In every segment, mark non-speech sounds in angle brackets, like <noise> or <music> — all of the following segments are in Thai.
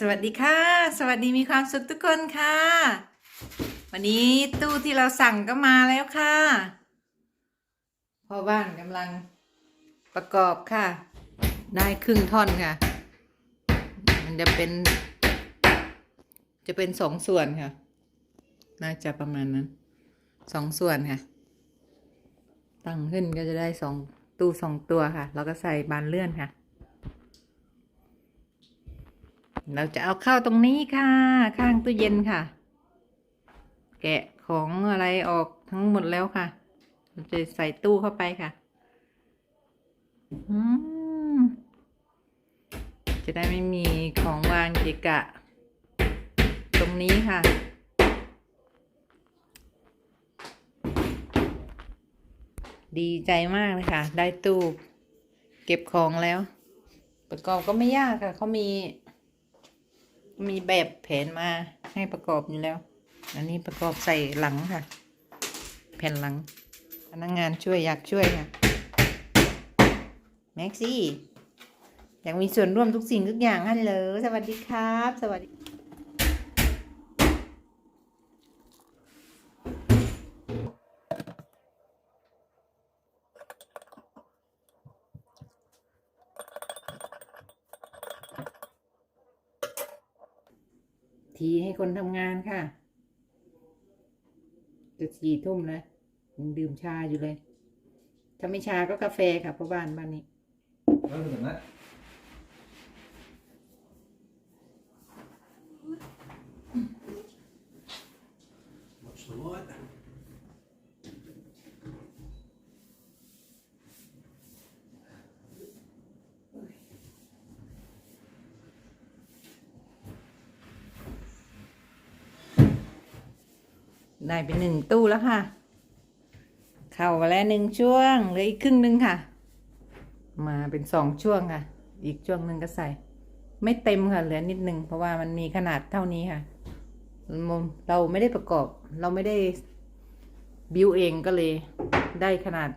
สวัสดีค่ะ สวัสดีมีความสุขทุกคนค่ะ วันนี้ตู้ที่เราสั่งก็มาแล้วค่ะพ่อบ้านกำลังประกอบค่ะ ได้ครึ่งท่อนค่ะ มันจะเป็น จะเป็นสองส่วนค่ะ น่าจะประมาณนั้นสองส่วนค่ะ ตั้งขึ้นก็จะได้สองตู้สองตัวค่ะ แล้วก็ใส่บานเลื่อนค่ะ เราจะเอาเข้าตรงนี้ค่ะ ข้างตู้เย็นค่ะ แกะของอะไรออกทั้งหมดแล้วค่ะ เราจะใส่ตู้เข้าไปค่ะจะได้ไม่มีของวางเกะกะ ตรงนี้ค่ะดีใจมากเลยค่ะ ได้ตู้เก็บของแล้ว ประกอบก็ไม่ยากค่ะ เขามี มีแบบแผนมาให้ประกอบอยู่แล้ว อันนี้ประกอบใส่หลังค่ะ แผ่นหลัง พนักงงานช่วยอยากช่วยค่ะ แม็กซี่ อยากมีส่วนร่วมทุกสิ่งทุกอย่างฮัลโหลสวัสดีครับ สวัสดีีให้คนทำงานค่ะ จะสี่ทุ่มแล้วยังดื่มชาอยู่เลย ถ้าไม่ชาก็กาแฟค่ะเพราะบ้านบ้านนี้ แล้วถึงนะ the light. ได้เป็นหนึ่งตู้แล้วค่ะ เข้ามาแล้วหนึ่งช่วงเหลืออีกครึ่งหนึ่งค่ะ มาเป็นสองช่วงค่ะ อีกช่วงหนึ่งก็ใส่ ไม่เต็มค่ะเหลือนิดหนึ่งเพราะว่ามันมีขนาดเท่านี้ค่ะมุมเราไม่ได้ประกอบ เราไม่ได้บิวเองก็เลยได้ขนาด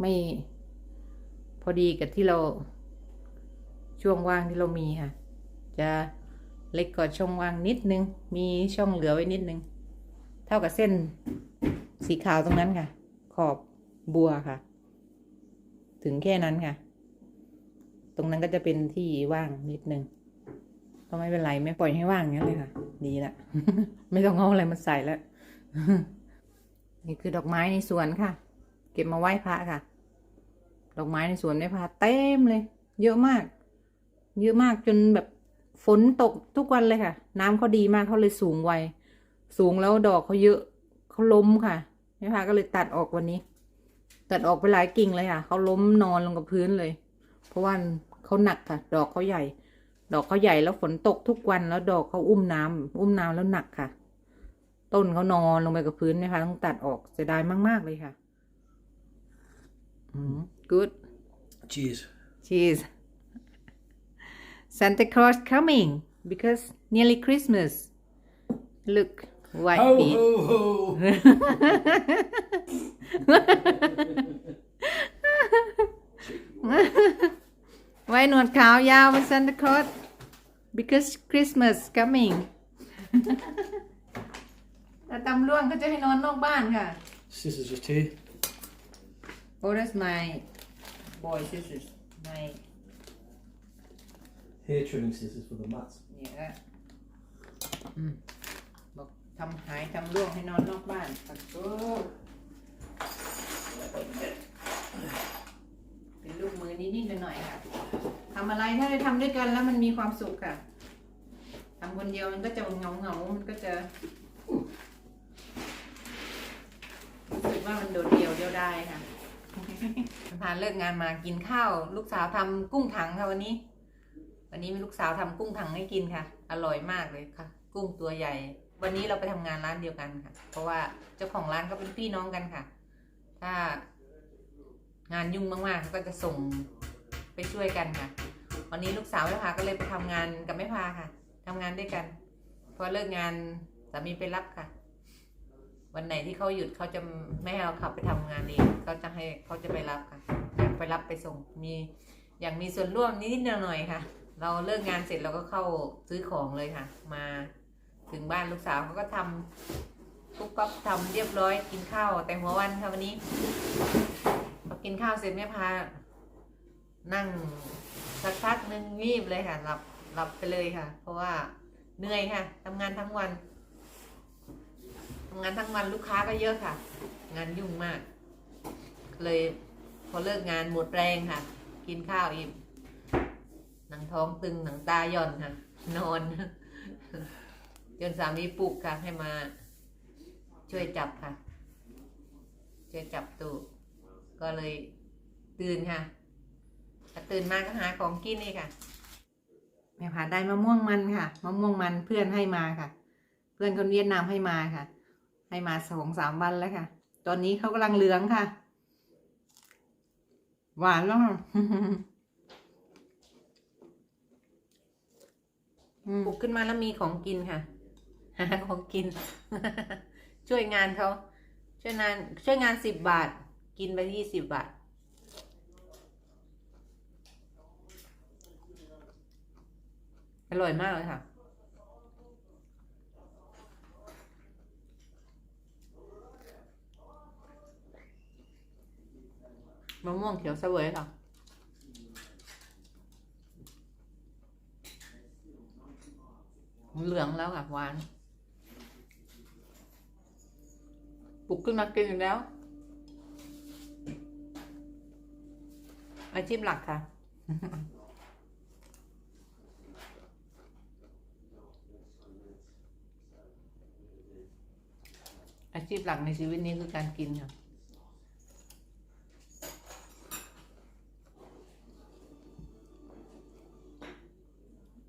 ไม่พอดีกับที่เราช่วงว่างที่เรามีค่ะ จะ เล็กกว่าช่องว่างนิดนึง มีช่องเหลือไว้นิดนึง เท่ากับเส้นสีขาวตรงนั้นค่ะ ขอบบัวค่ะ ถึงแค่นั้นค่ะ ตรงนั้นก็จะเป็นที่ว่างนิดนึง ก็ไม่เป็นไรไม่ปล่อยให้ว่างอย่างนั้เลยค่ะ ดีละ ไม่ต้องเอาอะไรมาใส่แล้ว นี่คือดอกไม้ในสวนค่ะ เก็บมาไหว้พระค่ะ ดอกไม้ในสวนไหว้พระเต็มเลย เยอะมาก เยอะมากจนแบบ ฝนตกทุกวันเลยค่ะ น้ำเขาดีมากเขาเลยสูงไว สูงแล้วดอกเขาเยอะเขาล้มค่ะแม่พาก็เลยตัดออกวันนี้ ตัดออกไปหลายกิ่งเลยค่ะเขาล้มนอนลงกับพื้นเลย เพราะว่าเขาหนักค่ะ ดอกเขาใหญ่ ดอกเขาใหญ่แล้วฝนตกทุกวันแล้วดอกเขาอุ้มน้ำอุ้มน้ำแล้วหนักค่ะ ต้นเขานอนลงไปกับพื้นนะคะต้องตัดออกเสียดายมาก ๆ เลยค่ะอืม good Cheers. Cheers. Santa Claus coming because nearly Christmas. Look, white Ho, feet. ho, ho. <laughs> ไว้หนวดขาวยาวเป็น Santa Claus because Christmas coming <laughs> แต่ตำล่วงก็จะให้นอนนอกบ้านค่ะ Scissors just here. Oh that's my boy sisters my Hair trimming scissors for the mats. เนี่ยอืมบอกทำหายทำร่วงให้นอนนอกบ้านปัดโตเป็นลูกมือนิดๆหน่อยๆค่ะทำอะไรถ้าได้ทำด้วยกันแล้วมันมีความสุขค่ะทำคนเดียวมันก็จะเหงาเหงาๆมันก็จะรู้สึกว่ามันโดดเดี่ยวเดียวได้ค่ะพานเลิกงานมากินข้าว ลูกสาวทำกุ้งถังค่ะวันนี้ วันนี้มีลูกสาวทำกุ้งถังให้กินค่ะ อร่อยมากเลยค่ะ กุ้งตัวใหญ่ วันนี้เราไปทำงานร้านเดียวกันค่ะ เพราะว่าเจ้าของร้านก็เป็นพี่น้องกันค่ะ ถ้างานยุ่งมากๆเขาก็จะส่งไปช่วยกันค่ะ วันนี้ลูกสาวแม่พาก็เลยไปทำงานกับแม่พาค่ะทำงานด้วยกัน พอเลิกงานสามีไปรับค่ะ วันไหนที่เขาหยุดเขาจะไม่ให้เราขับไปทำงานเองเขาจะให้เขาจะไปรับค่ะ ไปรับไปส่งมีอย่างมีส่วนร่วมนิดๆหน่อยๆค่ะ เราเลิกงานเสร็จเราก็เข้าซื้อของเลยค่ะ มาถึงบ้านลูกสาวเขาก็ทำปุ๊บปั๊บทำเรียบร้อยกินข้าวแต่หัววันค่ะวันนี้พอกินข้าวเสร็จแม่พา นั่งสักพักหนึ่งงีบเลยค่ะหลับหลับไปเลยค่ะ เพราะว่าเหนื่อยค่ะทำงานทั้งวันทำงานทั้งวันลูกค้าก็เยอะค่ะ งานยุ่งมาก เลยพอเลิกงานหมดแรงค่ะ กินข้าวอิ่ม หนังท้องตึงหนังตาย่อนค่ะ นอน จนสามีปลุกค่ะ ให้มา ช่วยจับค่ะ ช่วยจับตู้ก็เลยตื่นค่ะพอตื่นมาก็หาของกินนี่ค่ะแม่ผาได้มะม่วงมันค่ะมะม่วงมันเพื่อนให้มาค่ะ เพื่อนคนเวียดนามให้มาค่ะ ให้มาสองสามวันแล้วค่ะ ตอนนี้เขากำลังเหลืองค่ะ หวานแล้วค่ะ ปลุกขึ้นมาแล้วมีของกินค่ะ หาของกิน ช่วยงานเขาช่วยงานช่วยงานสิบบาท กินไปยี่สิบบาท อร่อยมากเลยค่ะมะม่วงเขียวเสวยค่ะ เหลืองแล้วค่ะหวานปลุกขึ้นมากินอีกแล้ว อาชีพหลักค่ะ อาชีพหลักในชีวิตนี้คือการกินค่ะ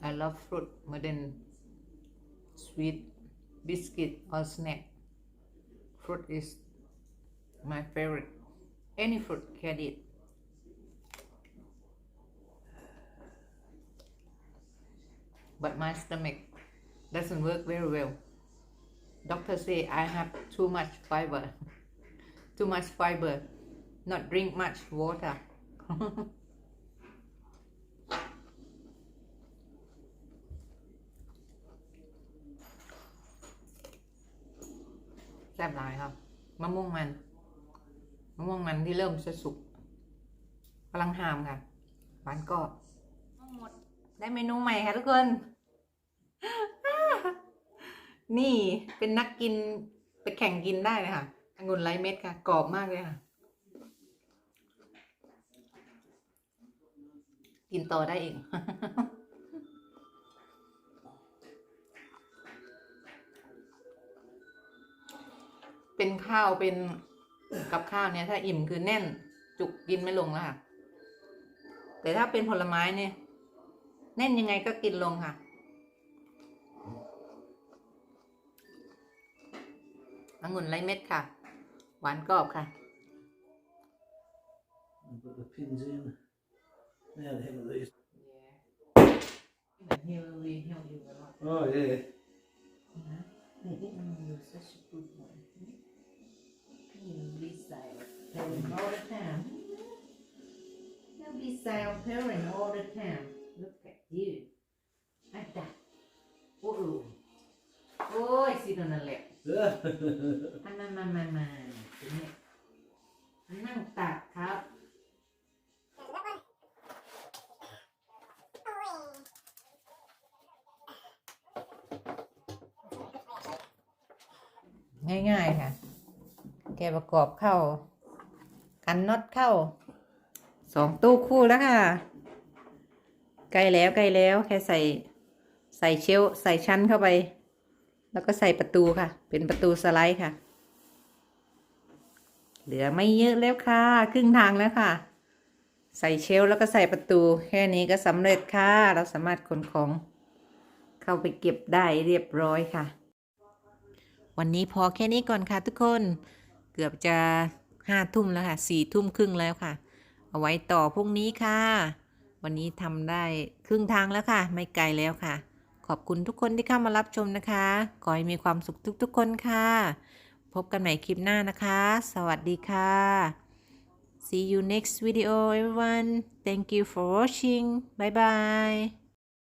I love fruit more than sweet biscuit or snack. Fruit is my favorite. Any fruit can eat. But my stomach doesn't work very well. Doctor say I have too much fiber. <laughs> too much fiber. Not drink much water. <laughs> แซ่บหลายครับ มะม่วงมัน มะม่วงมันที่เริ่มจะสุกกำลังหามค่ะหวานกรอบหมด ได้เมนูใหม่ค่ะทุกคน นี่เป็นนักกินไปแข่งกินได้เลยค่ะองุ่นไร้เม็ดค่ะ กรอบมากเลยค่ะ กินต่อได้อีก เป็นข้าวเป็นกับข้าวเนี่ย ถ้าอิ่มคือแน่น จุกกินไม่ลงแล้วค่ะ แต่ถ้าเป็นผลไม้เนี่ย แน่นยังไงก็กินลงค่ะ องุ่นไรเม็ดค่ะ หวานกรอบค่ะ And put the pins in. Now the hell of these. Oh yeah. You're such a good one. You resale parent all the time. You resale parent all the time. Look at you. อันดับโอ้โหโอ้ยสิโดนนั่นแหละอันมามามามาทีนี้นั่งตักครับ ง่ายๆค่ะ แกประกอบเข้า กันน็อตเข้าสองตู้คู่แล้วค่ะ ใกล้แล้วใกล้แล้ว แค่ใส่ใส่เชลใส่ชั้นเข้าไป แล้วก็ใส่ประตูค่ะ เป็นประตูสไลด์ค่ะ เหลือไม่เยอะแล้วค่ะ ครึ่งทางแล้วค่ะ ใส่เชลแล้วก็ใส่ประตู แค่นี้ก็สำเร็จค่ะ เราสามารถขนของเข้าไปเก็บได้เรียบร้อยค่ะ วันนี้พอแค่นี้ก่อนค่ะทุกคน เกือบจะห้าทุ่มแล้วค่ะสี่ทุ่มครึ่งแล้วค่ะ เอาไว้ต่อพรุ่งนี้ค่ะ วันนี้ทำได้ครึ่งทางแล้วค่ะ ไม่ไกลแล้วค่ะ ขอบคุณทุกคนที่เข้ามารับชมนะคะขอให้มีความสุขทุกๆคนค่ะ พบกันใหม่คลิปหน้านะคะ สวัสดีค่ะ See you next video everyone Thank you for watching Bye bye